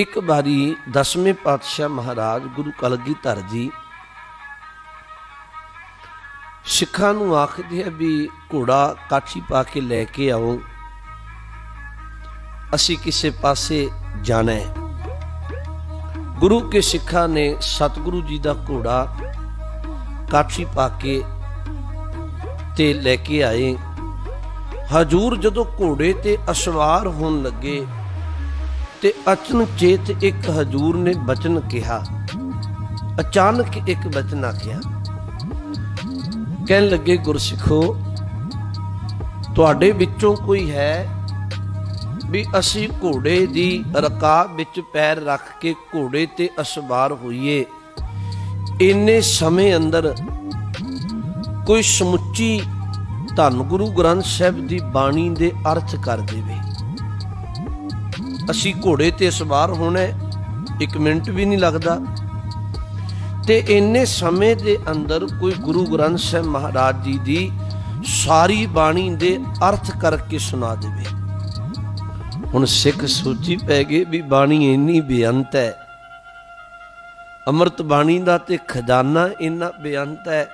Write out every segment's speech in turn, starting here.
ਇੱਕ ਵਾਰੀ ਦਸਵੇਂ ਪਾਤਸ਼ਾਹ ਮਹਾਰਾਜ ਗੁਰੂ ਕਲਗੀਧਰ ਜੀ ਸਿੱਖਾਂ ਨੂੰ ਆਖਦੇ ਆ ਵੀ ਘੋੜਾ ਕਾਠੀ ਪਾ ਕੇ ਲੈ ਕੇ ਆਓ, ਅਸੀਂ ਕਿਸੇ ਪਾਸੇ ਜਾਣਾ ਹੈ। ਗੁਰੂ ਕੇ ਸਿੱਖਾਂ ਨੇ ਸਤਿਗੁਰੂ ਜੀ ਦਾ ਘੋੜਾ ਕਾਠੀ ਪਾ ਕੇ ਤੇ ਲੈ ਕੇ ਆਏ। ਹਜੂਰ ਜਦੋਂ ਘੋੜੇ ਤੇ ਅਸਵਾਰ ਹੋਣ ਲੱਗੇ ਤੇ ਅਚਨ ਚੇਤ ਇੱਕ ਹਜੂਰ ਨੇ ਬਚਨ ਕਿਹਾ। ਅਚਾਨਕ ਇੱਕ ਬਚਨ ਆਖਿਆ, ਕਹਿਣ ਲੱਗੇ, ਗੁਰਸਿੱਖੋ, ਤੁਹਾਡੇ ਵਿੱਚੋਂ ਕੋਈ ਹੈ ਵੀ ਅਸੀਂ ਘੋੜੇ ਦੀ ਰਕਾਬ ਵਿੱਚ ਪੈਰ ਰੱਖ ਕੇ ਘੋੜੇ ਤੇ ਅਸਵਾਰ ਹੋਈਏ? ਇੰਨੇ ਸਮੇਂ ਅੰਦਰ ਕੋਈ ਸਮੁੱਚੀ ਧੰਨ ਗੁਰੂ ਗ੍ਰੰਥ ਸਾਹਿਬ ਦੀ ਬਾਣੀ ਦੇ ਅਰਥ ਕਰ ਦੇਵੇ। ਅਸੀਂ ਘੋੜੇ ਤੇ ਸਵਾਰ ਹੋਣਾ ਇੱਕ ਮਿੰਟ ਵੀ ਨਹੀਂ ਲੱਗਦਾ। ਤੇ ਇੰਨੇ ਸਮੇਂ ਦੇ ਅੰਦਰ ਕੋਈ ਗੁਰੂ ਗ੍ਰੰਥ ਸਾਹਿਬ ਮਹਾਰਾਜ ਜੀ ਦੀ ਸਾਰੀ ਬਾਣੀ ਦੇ ਅਰਥ ਕਰਕੇ ਸੁਣਾ ਦੇਵੇ। ਹੁਣ ਸਿੱਖ ਸੋਚੀ ਪੈ ਗਏ ਵੀ ਬਾਣੀ ਇੰਨੀ ਬੇਅੰਤ ਹੈ। ਅੰਮ੍ਰਿਤ ਬਾਣੀ ਦਾ ਤੇ ਖਜ਼ਾਨਾ ਇੰਨਾ ਬੇਅੰਤ ਹੈ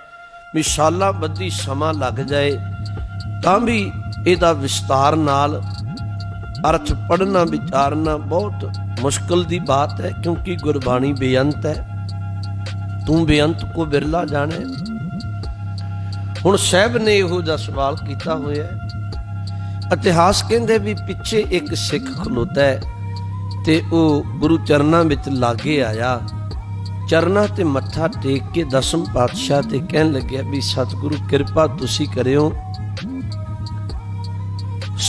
ਮਿਸਾਲਾ ਬੱਧੀ ਸਮਾਂ ਲੱਗ ਜਾਏ, ਤਾਂ ਵੀ ਇਹਦਾ ਵਿਸਤਾਰ ਨਾਲ ਅਰਥ ਪੜਨਾ ਵਿਚਾਰਨਾ ਬਹੁਤ ਮੁਸ਼ਕਲ ਦੀ ਬਾਤ ਹੈ, ਕਿਉਂਕਿ ਗੁਰਬਾਣੀ ਬੇਅੰਤ ਹੈ। ਤੂੰ ਬੇਅੰਤ ਕੋ ਬਿਰਲਾ ਜਾਣੇ। ਹੁਣ ਸਾਹਿਬ ਨੇ ਇਹੋ ਜਿਹਾ ਸਵਾਲ ਕੀਤਾ ਹੋਇਆ ਹੈ। ਇਤਿਹਾਸ ਕਹਿੰਦੇ ਵੀ ਪਿੱਛੇ ਇੱਕ ਸਿੱਖ ਖਲੋਤਾ ਹੈ ਤੇ ਉਹ ਗੁਰੂ ਚਰਨਾਂ ਵਿੱਚ ਲਾਗੇ ਆਇਆ। ਚਰਨਾਂ ਤੇ ਮੱਥਾ ਟੇਕ ਕੇ ਦਸਮ ਪਾਤਸ਼ਾਹ ਤੇ ਕਹਿਣ ਲੱਗਿਆ ਵੀ, ਸਤਿਗੁਰੂ, ਕਿਰਪਾ ਤੁਸੀਂ ਕਰਿਓ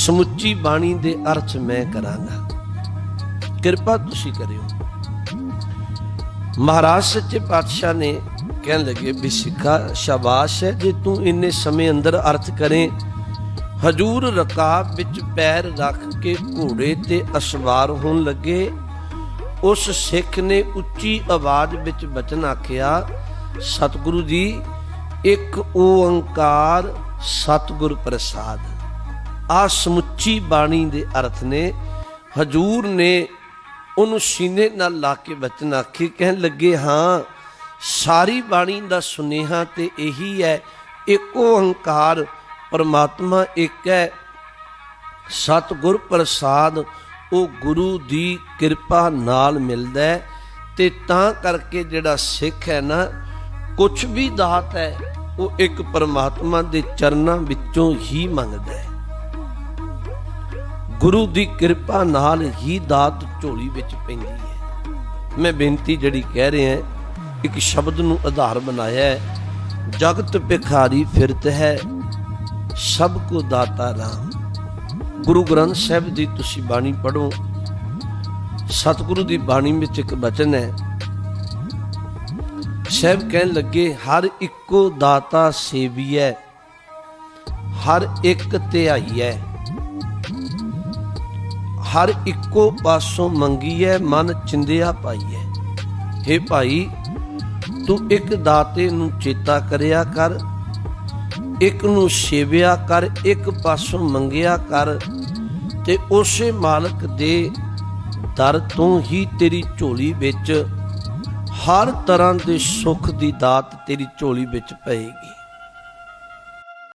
ਸਮੁੱਚੀ ਬਾਣੀ ਦੇ ਅਰਥ ਮੈਂ ਕਰਾਂਗਾ। ਕਿਰਪਾ ਤੁਸੀਂ ਕਰਿਓ। ਮਹਾਰਾਜ ਸੱਚੇ ਪਾਤਸ਼ਾਹ ਨੇ ਕਹਿਣ ਲੱਗੇ, ਵੀ ਸਿੱਖਾ ਸ਼ਾਬਾਸ਼ ਹੈ ਜੇ ਤੂੰ ਇੰਨੇ ਸਮੇਂ ਅੰਦਰ ਅਰਥ ਕਰੇ। ਹਜੂਰ ਰਕਾਬ ਵਿੱਚ ਪੈਰ ਰੱਖ ਕੇ ਘੋੜੇ ਤੇ ਅਸਵਾਰ ਹੋਣ ਲੱਗੇ। ਉਸ ਸਿੱਖ ਨੇ ਉੱਚੀ ਆਵਾਜ਼ ਵਿੱਚ ਬਚਨ ਆਖਿਆ, ਸਤਿਗੁਰੂ ਜੀ, ਇੱਕ ਓੰਕਾਰ ਸਤਿਗੁਰ ਪ੍ਰਸਾਦ। ਆ ਸਮੁੱਚੀ ਬਾਣੀ ਦੇ ਅਰਥ ਨੇ, ਹਜੂਰ ਨੇ ਉਹਨੂੰ ਸੀਨੇ ਨਾਲ ਲਾ ਕੇ ਬਚਨ ਆਖੀ, ਕਹਿਣ ਲੱਗੇ, ਹਾਂ, ਸਾਰੀ ਬਾਣੀ ਦਾ ਸੁਨੇਹਾ ਤੇ ਇਹੀ ਹੈ ਇੱਕੋ ਓੰਕਾਰ ਪਰਮਾਤਮਾ ਇੱਕ ਹੈ। ਸਤਿਗੁਰ ਪ੍ਰਸਾਦ ਉਹ ਗੁਰੂ ਦੀ ਕਿਰਪਾ ਨਾਲ ਮਿਲਦਾ ਹੈ ਤੇ ਤਾਂ ਕਰਕੇ ਜਿਹੜਾ ਸਿੱਖ ਹੈ ਨਾ ਕੁਝ ਵੀ ਦਾਤ ਹੈ, ਉਹ ਇੱਕ ਪਰਮਾਤਮਾ ਦੇ ਚਰਨਾਂ ਵਿੱਚੋਂ ਹੀ ਮੰਗਦਾ ਹੈ। ਗੁਰੂ ਦੀ ਕਿਰਪਾ ਨਾਲ ਹੀ ਦਾਤ ਝੋਲੀ ਵਿੱਚ ਪੈਂਦੀ ਹੈ। ਮੈਂ ਬੇਨਤੀ ਜਿਹੜੀ ਕਹਿ ਰਿਹਾ ਇੱਕ ਸ਼ਬਦ ਨੂੰ ਆਧਾਰ ਬਣਾਇਆ ਹੈ। ਜਗਤ ਭਿਖਾਰੀ ਫਿਰਤ ਹੈ, ਸਭ ਕੋ ਦਾਤਾ ਰਾਮ। ਗੁਰੂ ਗ੍ਰੰਥ ਸਾਹਿਬ ਦੀ ਤੁਸੀਂ ਬਾਣੀ ਪੜੋ ਸਤਿਗੁਰੂ ਦੀ ਬਾਣੀ ਵਿੱਚ ਇੱਕ ਬਚਨ ਹੈ, ਸਾਹਿਬ ਕਹਿਣ ਲੱਗੇ, ਹਰ ਇੱਕੋ ਦਾਤਾ ਸੇਵੀਐ ਹਰ ਇੱਕ ਧਿਆਈਐ ਹਰ ਇੱਕੋ ਪਾਸੋਂ ਮੰਗੀ ਮੰਗੀਐ, ਮਨ ਚਿੰਦਿਆ ਪਾਈਐ। हे ਭਾਈ, ਤੂੰ ਇੱਕ ਦਾਤੇ ਨੂੰ ਚੇਤਾ ਕਰਿਆ ਕਰ, ਇੱਕ ਨੂੰ ਸੇਵਿਆ ਕਰ, ਇੱਕ ਪਾਸੋਂ ਮੰਗਿਆ ਕਰ, ਤੇ ਉਸੇ ਮਾਲਕ ਦੇ ਦਰ ਤੋਂ ਹੀ ਤੇਰੀ ਝੋਲੀ ਵਿੱਚ ਹਰ ਤਰ੍ਹਾਂ ਦੇ ਸੁੱਖ ਦੀ ਦਾਤ ਤੇਰੀ ਝੋਲੀ ਵਿੱਚ ਪਏਗੀ।